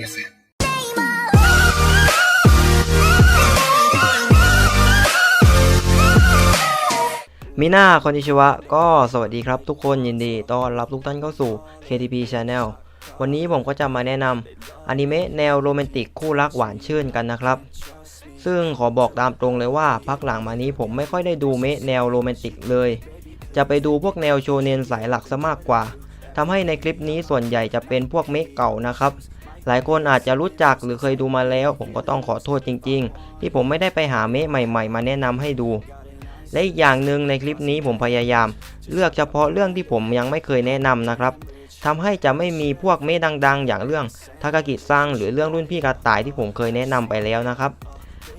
Yes. มิน่าคอนนิชิวะ ก็สวัสดีครับทุกคนยินดีต้อนรับทุกท่านเข้าสู่ KTP Channel วันนี้ผมก็จะมาแนะนำอนิเมะแนวโรแมนติกคู่รักหวานชื่นกันนะครับ ซึ่งขอบอกตามตรงเลยว่าพักหลังมานี้ผมไม่ค่อยได้ดูเมะแนวโรแมนติกเลย จะไปดูพวกแนวโชเนนสายหลักซะมากกว่าทำให้ในคลิปนี้ส่วนใหญ่จะเป็นพวกเมะเก่านะครับ หลายคนอาจจะรู้จักหรือเคยดูมาแล้ว ผมก็ต้องขอโทษจริง ๆ ที่ผมไม่ได้ไปหาเมะใหม่ ๆ มาแนะนำให้ดู และอีกอย่างหนึ่งในคลิปนี้ผมพยายาม เลือกเฉพาะเรื่องที่ผมยังไม่เคยแนะนำนะครับทำให้จะไม่มีพวกเมะดัง ๆ อย่างเรื่องทากากิซังหรือเรื่องรุ่นพี่กระต่ายที่ผมเคยแนะนำไปแล้วนะครับ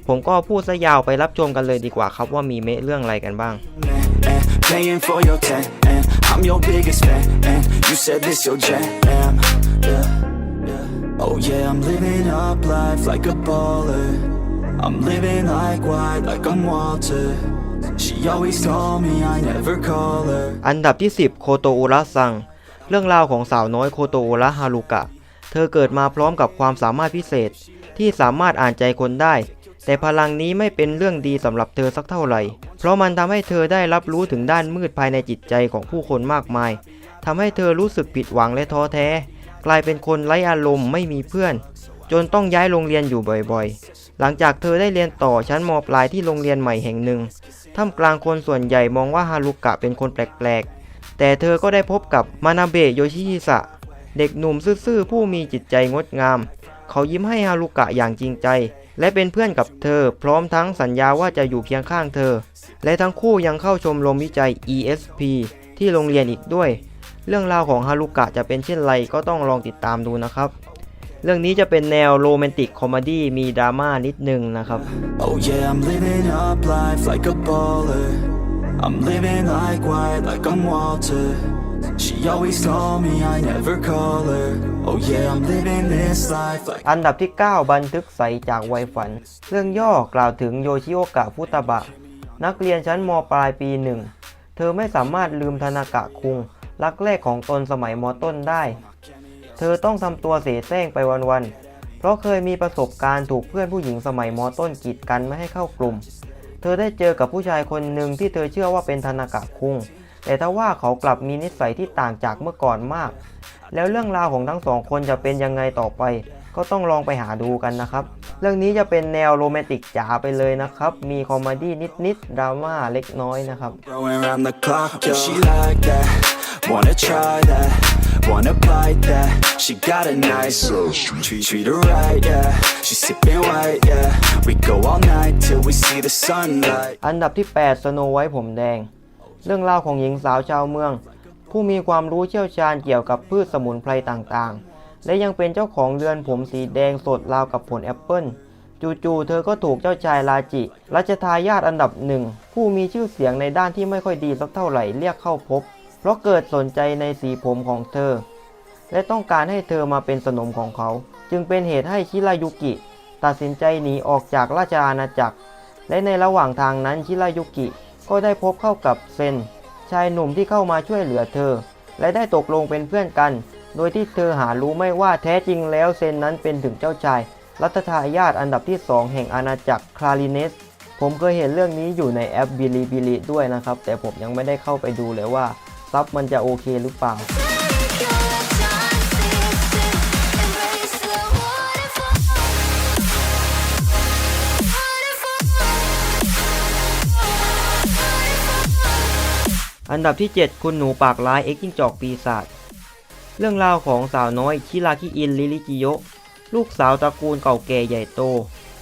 ผมก็พูดซะยาวไปรับชมกันเลยดีกว่าครับว่ามีเมะเรื่องอะไรกันบ้าง paying for your tent and I'm your biggest fan and you said this your jam. Oh yeah I'm living up life like a baller I'm living like white like I'm Walter she always told me I never call her อันดับที่ 10 โคโตอุระซัง เรื่องราวของสาวน้อยโคโตอุระฮารุกะ เธอเกิดมาพร้อมกับความสามารถพิเศษ ที่สามารถอ่านใจคนได้ แต่พลังนี้ไม่เป็นเรื่องดีสำหรับเธอสักเท่าไหร่ เพราะมันทำให้เธอได้รับรู้ถึงด้านมืดภายในจิตใจของผู้คนมากมายทำให้เธอรู้สึกผิดหวังและท้อแท้ กลายเป็นคนไร้อารมณ์ไม่มีเพื่อน จนต้องย้ายโรงเรียนอยู่บ่อยๆ หลังจากเธอได้เรียนต่อชั้นมปลายที่โรงเรียนใหม่แห่งหนึ่งท่ามกลางคนส่วนใหญ่มองว่าฮารุกะเป็นคนแปลกๆ แต่เธอก็ได้พบกับมานาเบะโยชิฮิสะ เด็กหนุ่มซื่อๆ ผู้มีจิตใจงดงาม เขายิ้มให้ฮารุกะอย่างจริงใจ และเป็นเพื่อนกับเธอ พร้อมทั้งสัญญาว่าจะอยู่เคียงข้างเธอ และทั้งคู่ยังเข้าชมรมวิจัย ESP ที่โรงเรียนอีกด้วย เรื่องราวของฮารุกะจะเป็นเช่นไรก็ต้องลองติดตามดูนะครับ เรื่องนี้จะเป็นแนวโรแมนติกคอมเมดี้มีดราม่านิดนึงนะครับ oh yeah I'm living up life like a baller I'm living like white like I'm Walter she always told me I never call her oh yeah I'm living this life like อันดับที่ 9 บันทึกใสจากวัยฝัน เรื่องย่อกล่าวถึงโยชิโอกะฟุตาบะ นักเรียนชั้นมปลายปีหนึ่ง เธอไม่สามารถลืมธนากะคุง รักแรกของตนสมัยมต้นได้ เธอต้องทำตัวเสแสร้งไปวันๆ เพราะเคยมีประสบการณ์ถูกเพื่อนผู้หญิงสมัยมต้นกีดกันไม่ให้เข้ากลุ่ม เธอได้เจอกับผู้ชายคนหนึ่งที่เธอเชื่อว่าเป็นธนากะคุง แต่ถ้าว่าเขากลับมีนิสัยที่ต่างจากเมื่อก่อนมาก แล้วเรื่องราวของทั้งสองคนจะเป็นยังไงต่อไป ก็ต้องลองไปหาดูกันนะครับ เรื่องนี้จะเป็นแนวโรแมนติกจ๋าไปเลยนะครับ มีคอมเมดี้นิดๆดราม่าเล็กน้อยนะครับ Throwing around the clock, yo. She like that. Wanna try that. Wanna bite that. She got a nice treat, treat her right, yeah. She sipping white, yeah. We go all night till we see the sunlight. อันดับที่8สโนไวท์ผมแดง เรื่องราวของหญิงสาวชาวเมือง ผู้มีความรู้เชี่ยวชาญเกี่ยวกับพืชสมุนไพรต่างๆ และยังเป็นเจ้าของเรือนผมสีแดงสดราวกับผลแอปเปิลจู่ๆเธอก็ถูกเจ้าชายราจิรัชทายาทอันดับหนึ่ง ผู้มีชื่อเสียงในด้านที่ไม่ค่อยดีสักเท่าไหร่เรียกเข้าพบ เพราะเกิดสนใจในสีผมของเธอ และต้องการให้เธอมาเป็นสนมของเขา จึงเป็นเหตุให้ชิรายุกิ ตัดสินใจหนีออกจากราชอาณาจักร และในระหว่างทางนั้นชิรายุกิก็ได้พบเข้ากับเซนชายหนุ่มที่เข้ามาช่วยเหลือเธอ และได้ตกลงเป็นเพื่อนกัน โดยที่เธอหารู้ไม่ว่าแท้จริงแล้วเซนนั้นเป็นถึงเจ้าชาย รัฐทายาทอันดับที่ 2 แห่งอาณาจักรคลาริเนส ผมเคยเห็นเรื่องนี้อยู่ในแอปบิลิบิลิด้วยนะครับ แต่ผมยังไม่ได้เข้าไปดูเลยว่าซับมันจะโอเคหรือเปล่าอันดับที่ 7 คุณหนูปากร้ายเอ็กจิ้งจอกปีศาจ เรื่องราวของสาวน้อยชิราคิอินลิลิจิโยะลูกสาวตระกูลเก่าแก่ใหญ่โต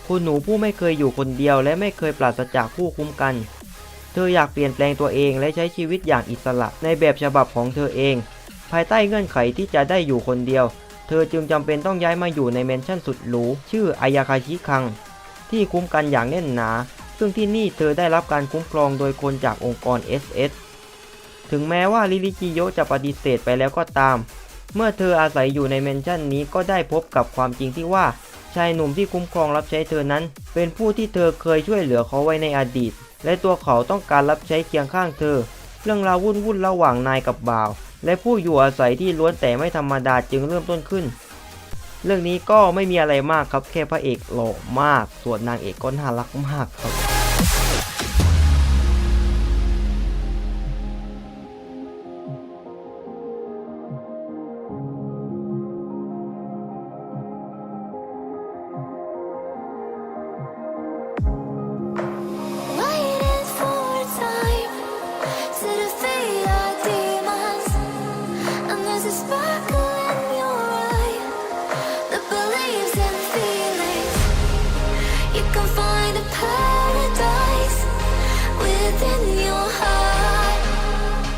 คุณหนูผู้ไม่เคยอยู่คนเดียวและไม่เคยปราศจากผู้คุ้มกัน เธออยากเปลี่ยนแปลงตัวเองและใช้ชีวิตอย่างอิสระในแบบฉบับของเธอเอง ภายใต้เงื่อนไขที่จะได้อยู่คนเดียว เธอจึงจำเป็นต้องย้ายมาอยู่ในแมนชั่นสุดหรูชื่ออายาคาชิคัง ที่คุ้มกันอย่างแน่นหนา ซึ่งที่นี่เธอได้รับการคุ้มครองโดยคนจากองค์กร SS ถึงแม้ว่าลิลิจิโยะจะปฏิเสธไปแล้วก็ตาม เมื่อเธออาศัยอยู่ในแมนชั่นนี้ก็ได้พบกับความจริงที่ว่า ชายหนุ่มที่คุ้มครองรับใช้เธอนั้น เป็นผู้ที่เธอเคยช่วยเหลือเขาไว้ในอดีต และตัวเขาต้องการรับใช้เคียงข้างเธอ เรื่องราววุ่นวุ่นระหว่างนายกับบ่าว และผู้อยู่อาศัยที่ล้วนแต่ไม่ธรรมดาจึงเริ่มต้นขึ้น เรื่องนี้ก็ไม่มีอะไรมากครับแค่พระเอกหล่อมาก ส่วนนางเอกก็น่ารักมากครับ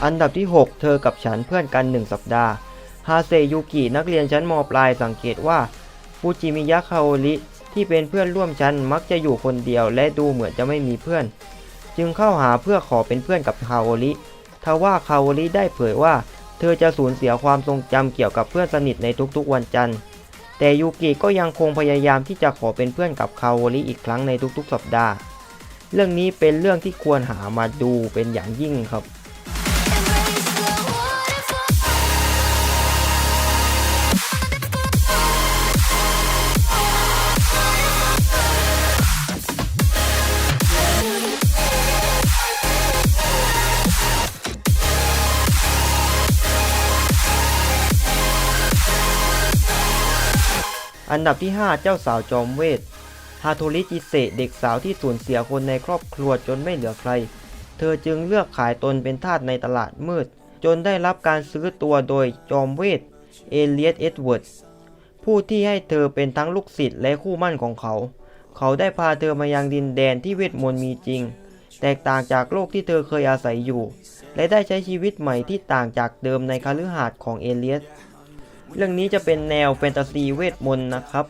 อันดับที่ 6 เธอกับฉันเพื่อนกัน 1 สัปดาห์ ฮาเซยุกินักเรียนชั้นมปลายสังเกตว่าฟูจิมิยะคาโอริที่เป็นเพื่อนร่วมชั้นมักจะอยู่คนเดียวและดูเหมือนจะไม่มีเพื่อน จึงเข้าหาเพื่อขอเป็นเพื่อนกับคาโอริทว่าคาโอริได้เผยว่า เธอจะสูญเสียความทรงจำเกี่ยวกับเพื่อนสนิทในทุกๆวันจันทร์ แต่ยูกิก็ยังคงพยายามที่จะขอเป็นเพื่อนกับคาโอริอีกครั้งในทุกๆ สัปดาห์ เรื่องนี้เป็นเรื่องที่ควรหามาดูเป็นอย่างยิ่งครับ อันดับที่ 5 เจ้าสาวจอมเวท ฮาโทริจิเซเด็กสาวที่สูญเสียคนในครอบครัวจนไม่เหลือใคร เธอจึงเลือกขายตนเป็นทาสในตลาดมืด จนได้รับการซื้อตัวโดยจอมเวท เอเลียตเอ็ดเวิร์ดผู้ที่ให้เธอเป็นทั้งลูกศิษย์และคู่มั่นของเขา เขาได้พาเธอมายังดินแดนที่เวทมนต์มีจริง แตกต่างจากโลกที่เธอเคยอาศัยอยู่ และได้ใช้ชีวิตใหม่ที่ต่างจากเดิมในคฤหาสน์ของเอเลียส เรื่องนี้จะเป็นแนวแฟนตาซีเวทมนต์นะครับ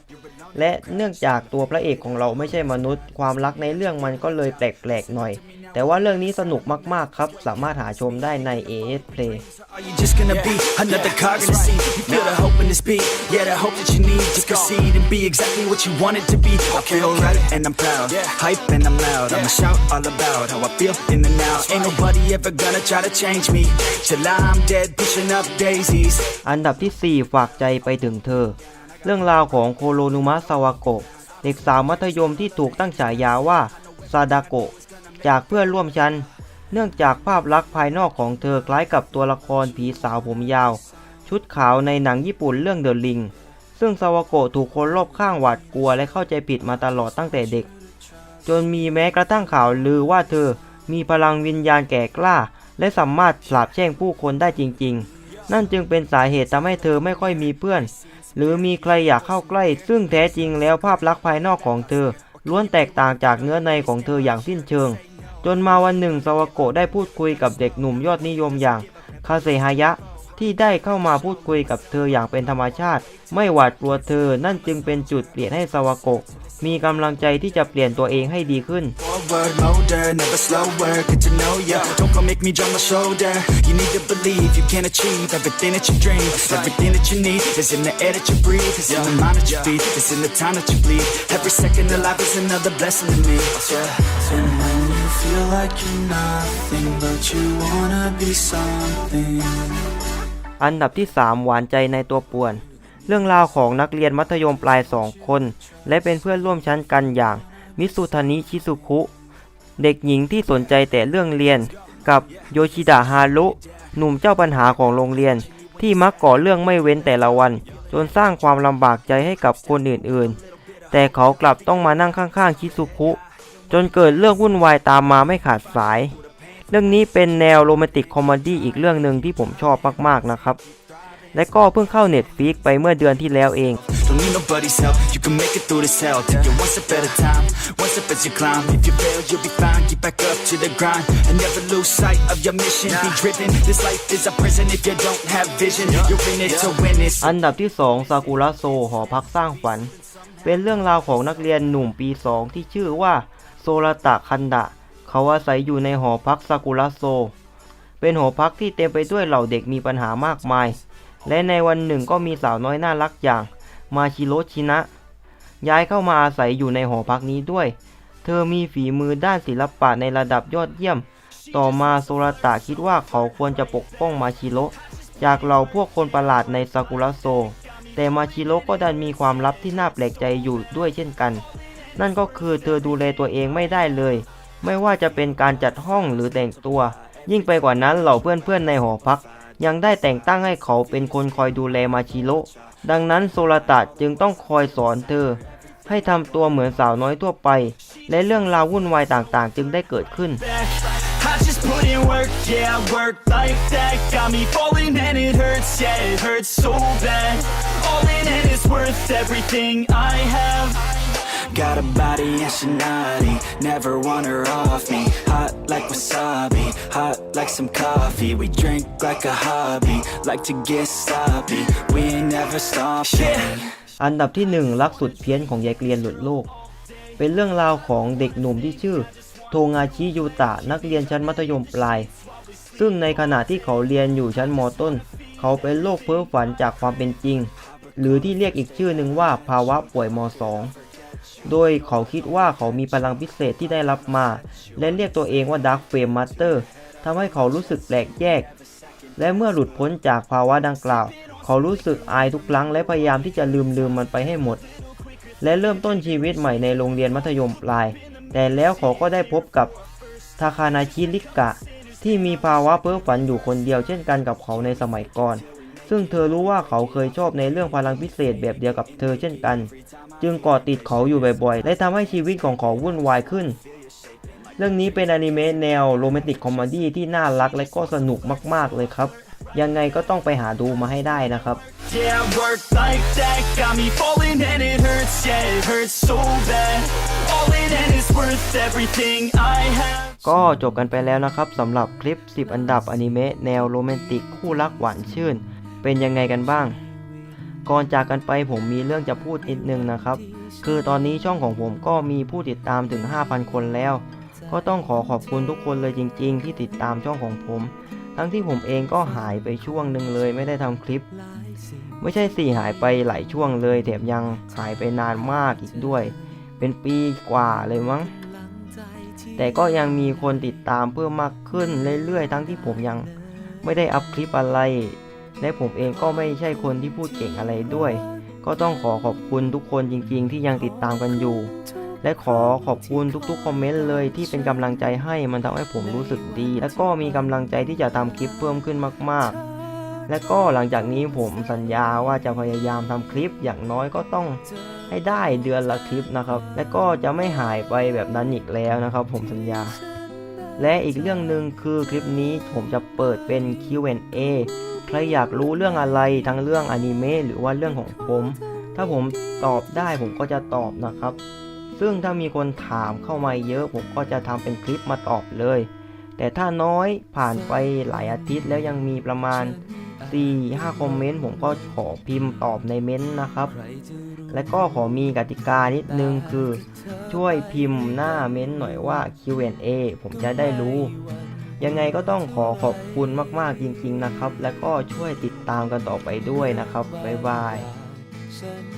และเนื่องจากตัวพระเอกของเราไม่ใช่มนุษย์ ความรักในเรื่องมันก็เลยแปลกๆหน่อย แต่ว่าเรื่องนี้สนุกมากๆครับ สามารถหาชมได้ใน AS Play Are you just gonna be another cog in the scene? You feel the hope in this beat, yeah, the hope that you need. Just proceed and be exactly what you want it to be. I feel right and I'm proud, hype and I'm loud. I'ma shout all about how I feel in the now. Ain't nobody ever gonna try to change me till I'm dead, pushing up daisies. อันดับที่ 4 ฝากใจไปถึงเธอ เรื่องราวของโคโรนุมะซาวาโกะ เด็กสาวมัธยมที่ถูกตั้งฉายาว่าซาดาโกะ จากเพื่อนร่วมชั้น เนื่องจากภาพลักษณ์ภายนอกของเธอคล้ายกับตัวละครผีสาวผมยาว ชุดขาวในหนังญี่ปุ่นเรื่องเดอะลิง ซึ่งซาวโกะถูกคนรอบข้างหวาดกลัวและเข้าใจผิดมาตลอดตั้งแต่เด็ก จนมีแม้กระทั่งข่าวลือว่าเธอมีพลังวิญญาณแก่กล้า และสามารถสาบแช่งผู้คนได้จริง ๆ นั่นจึงเป็นสาเหตุทำให้เธอไม่ค่อยมีเพื่อน หรือมีใครอยากเข้าใกล้ ซึ่งแท้จริงแล้วภาพลักษณ์ภายนอกของเธอล้วนแตกต่างจากเนื้อในของเธออย่างสิ้นเชิง จนมาวันหนึ่งซาวโกะได้พูดคุยกับเด็กหนุ่มยอดนิยมอย่างคาเซฮายะ ที่ได้เข้ามาพูดคุยกับเธออย่างเป็นธรรมชาติ ไม่หวาดกลัวเธอนั่นจึงเป็นจุดเปลี่ยนให้ซาวโกะ มีกำลังใจที่จะเปลี่ยนตัวเองให้ดีขึ้นอันดับที่ 3 หวานใจในตัวป่วน เรื่องราวของนักเรียนมัธยมปลายสองคน และเป็นเพื่อนร่วมชั้นกันอย่างมิสุทานิชิซุคุ เด็กหญิงที่สนใจแต่เรื่องเรียน กับโยชิดะฮารุหนุ่มเจ้าปัญหาของโรงเรียน ที่มักก่อเรื่องไม่เว้นแต่ละวัน จนสร้างความลำบากใจให้กับคนอื่นๆ แต่เขากลับต้องมานั่งข้างๆชิซุคุ จนเกิดเรื่องวุ่นวายตามมาไม่ขาดสาย เรื่องนี้เป็นแนวโรแมนติกคอมเมดี้อีกเรื่องหนึ่งที่ผมชอบมากๆนะครับ และก็เพิ่งเข้าเน็ตฟิกไปเมื่อเดือนที่แล้วเอง Don't need nobody's help, you can make it through this hell. Take it one step at a time, one step as you climb. If you fail, you'll be fine. Get back up to the grind and never lose sight of your mission. Be driven. This life is a prison if you don't have vision. You're in it to win it. อันดับที่ 2 ซากุระโซ หอพักสร้างฝัน เป็นเรื่องราวของนักเรียนหนุ่มปี 2 ที่ชื่อว่า โซระตะคันดะ เขาอาศัยอยู่ในหอพักซากุระโซ เป็นหอพักที่เต็มไปด้วยเหล่าเด็กมีปัญหามากมาย และในวันหนึ่งก็มีสาวน้อยน่ารักอย่างมาชิโรชินะ ย้ายเข้ามาอาศัยอยู่ในหอพักนี้ด้วย เธอมีฝีมือด้านศิลปะในระดับยอดเยี่ยม ต่อมาโซระตะคิดว่าเขาควรจะปกป้องมาชิโรจากเหล่าพวกคนประหลาดในซากุระโซ แต่มาชิโรก็ดันมีความลับที่น่าแปลกใจอยู่ด้วยเช่นกัน นั่นก็คือเธอดูแลตัวเองไม่ได้เลย ไม่ว่าจะเป็นการจัดห้องหรือแต่งตัว ยิ่งไปกว่านั้นเหล่าเพื่อนๆในหอพัก ยังได้แต่งตั้งให้เขาเป็นคนคอยดูแลมาชิโร่ดังนั้นโซลตะจึงต้องคอยสอนเธอ ให้ทำตัวเหมือนสาวน้อยทั่วไป และเรื่องราววุ่นวายต่างๆ จึงได้เกิดขึ้น I'm falling and it hurts, yeah, it hurts so bad All in and it's worth everything I have Got a body and she naughty, never want her off me. Hot like wasabi, hot like some coffee. We drink like a hobby, like to get sloppy. We ain't never stopping. อันดับที่ 1 รักสุดเพี้ยนของยายเกลียนหลุดโลก เป็นเรื่องราวของเด็กหนุ่มที่ชื่อ โทงาชิยูตะนักเรียนชั้นมัธยมปลาย ซึ่งในขณะที่เขาเรียนอยู่ชั้นมต้น เขาเป็นโรคเพ้อฝันจากความเป็นจริง หรือที่เรียกอีกชื่อหนึ่งว่าภาวะป่วยม .2 โดยเขาคิดว่าเขามีพลังพิเศษที่ได้รับมา และเรียกตัวเองว่า Dark Flame Master ทำให้เขารู้สึกแปลกแยก และเมื่อหลุดพ้นจากภาวะดังกล่าว เขารู้สึกอายทุกครั้งและพยายามที่จะลืมลืมมันไปให้หมด และเริ่มต้นชีวิตใหม่ในโรงเรียนมัธยมปลาย แต่แล้วเขาก็ได้พบกับทาคานาชิริกะ ที่มีภาวะเพ้อฝันอยู่คนเดียวเช่นกันกับเขาในสมัยก่อน ซึ่งเธอรู้ว่าเขาเคยชอบในเรื่องพลังพิเศษแบบเดียวกับเธอเช่นกัน จึงกอดติดเขาอยู่บ่อยๆ และทำให้ชีวิตของเขาวุ่นวายขึ้น เรื่องนี้เป็นอนิเมะแนวโรแมนติกคอมเมดี้ที่น่ารักและก็สนุกมากๆเลยครับ ยังไงก็ต้องไปหาดูมาให้ได้นะครับ Yeah, I work like that. Got me falling and it hurts, yeah, it hurts so bad. All in and it's worth everything I have. ก็จบกันไปแล้วนะครับสำหรับคลิป 10 อันดับอนิเมะแนวโรแมนติกคู่รักหวานชื่น เป็นยังไงกันบ้าง ก่อนจากกันไปผมมีเรื่องจะพูดนิดนึงนะครับ คือตอนนี้ช่องของผมก็มีผู้ติดตามถึง 5,000 คนแล้ว ก็ต้องขอขอบคุณทุกคนเลยจริง ๆ ที่ติดตามช่องของผม ทั้งที่ผมเองก็หายไปช่วงหนึ่งเลยไม่ได้ทำคลิป ไม่ใช่สี่หายไปหลายช่วงเลยแถมยังหายไปนานมากอีกด้วย เป็นปีกว่าเลยมั้งแต่ก็ยังมีคนติดตามเพิ่มมากขึ้นเรื่อยๆ ทั้งที่ผมยังไม่ได้อัพคลิปอะไร และผมเองก็ไม่ใช่คนที่พูดเก่งอะไรด้วย ก็ต้องขอขอบคุณทุกคนจริง ๆ ที่ยังติดตามกันอยู่ และขอขอบคุณทุกๆคอมเมนต์เลยที่เป็นกำลังใจให้มันทำให้ผมรู้สึกดี และก็มีกำลังใจที่จะทำคลิปเพิ่มขึ้นมากๆและก็หลังจากนี้ผมสัญญาว่าจะพยายามทำคลิปอย่างน้อยก็ต้องให้ได้เดือนละคลิปนะครับ และก็จะไม่หายไปแบบนั้นอีกแล้วนะครับ ผมสัญญา และอีกเรื่องหนึ่งคือคลิปนี้ผมจะเปิดเป็น Q&A ใครอยากรู้เรื่องอะไรทั้งเรื่องอนิเมะหรือว่าเรื่องของผม ถ้าผมตอบได้ผมก็จะตอบนะครับ ซึ่งถ้ามีคนถามเข้ามาเยอะ ผมก็จะทำเป็นคลิปมาตอบเลย แต่ถ้าน้อยผ่านไปหลายอาทิตย์แล้วยังมีประมาณ 4-5 คอมเมนต์ผมก็ขอพิมพ์ตอบในเม้นต์นะครับ และก็ขอมีกติกานิดนึงคือ ช่วยพิมพ์หน้าเม้นต์หน่อยว่า Q&A ผมจะได้รู้ ยังไงก็ต้องขอขอบคุณมากๆจริงๆนะครับ และก็ช่วยติดตามกันต่อไปด้วยนะครับ บ๊ายบายฉันอาจได้เคย